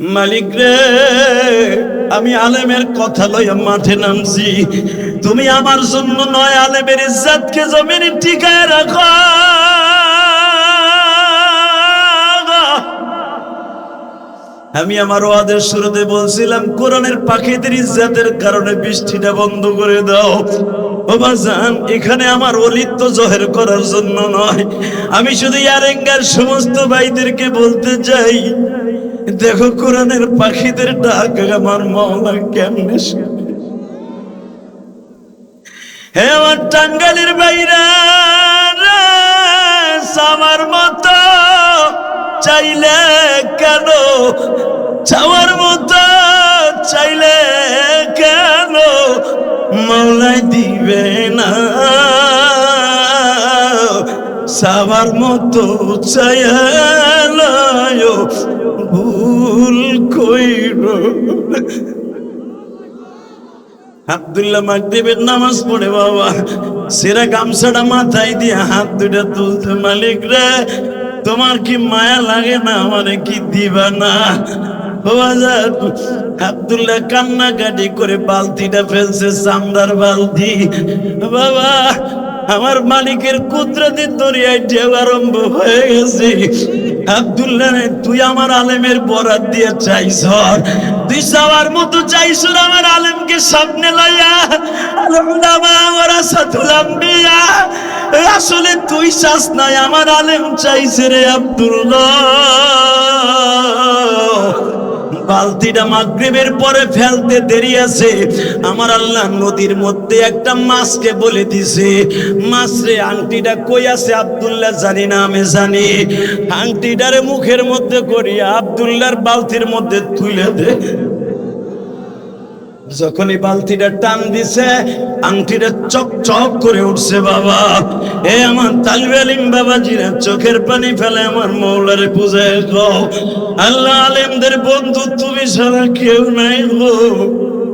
মালিক রে, আমি আলেমের কথা লইয়া মাঠে নামছি। তুমি আমার জন্য নয়, আলেমের ইজ্জাতকে জমিনে টিকায় রাখো। আমি আমার ওয়াদের শুরুতে বলছিলাম, কোরআনের পাখিদের ইজ্জাতের কারণে বৃষ্টিটা বন্ধ করে দাও। বাবা এখানে আমার অলিত্ব জহের করার জন্য নয়। আমি শুধু ইয়ারেঙ্গার সমস্ত ভাইদেরকে বলতে চাই দেখো কোরআনের পাখিদের ডাক, আমার মাওলা কেমনে। হে আমার টাঙ্গালির বাইরা আমার মতো, চাইলে কেন চাওয়ার মতো, চাইলে সাবার মতো চাইলায় ভুল কইর। আব্দুল্লাহ মাগরিবের নামাজ পড়ে বাবা, সেরা গামছাটা মাথায় দিয়ে হাত দুটা তুলতে মালিক রে, তোমার কি মায়া লাগে না আমারে কি দিবা না? আব্দুল্লাহ কান্নাকাটি করে বালতিটা ফেলছে চামড়ার বালতি। বাবা আমার মালিকের কুদরতি দরিয়ায় ঢেউ আরম্ভ হয়ে গেছে। আব্দুল্লাহ, তুই আমার আলেমের বরাত দিয়ে চাইছ। তুই সবার মতো চাইছ আমার আলেমকে সামনে লইয়া। আসলে তুই চাস নাই, আমার আলেম চাইছে রে আব্দুল্লাহ। বালতিটা মাগরিবের পরে ফেলতে দেরি আছে। আমার আল্লাহ নদীর মধ্যে একটা মাছকে বলে দিছে। মাছরে আংটিটা কই আছে আব্দুল্লাহ জানি না, আমি জানি। আংটিটারে মুখের মধ্যে করি আব্দুল্লাহর বালতির মধ্যে তুলে দে। যখন এই বালতিটা টান দিছে, আংটিটা চক চক করে উঠছে, বাবা। এ আমার তালবে আলিম বাবাজিরা, চোখের পানি ফেলে আমার মৌলারে পূজায় গো। আল্লাহ আলেমদের বন্ধু তুমি ছাড়া কেউ নাই গো।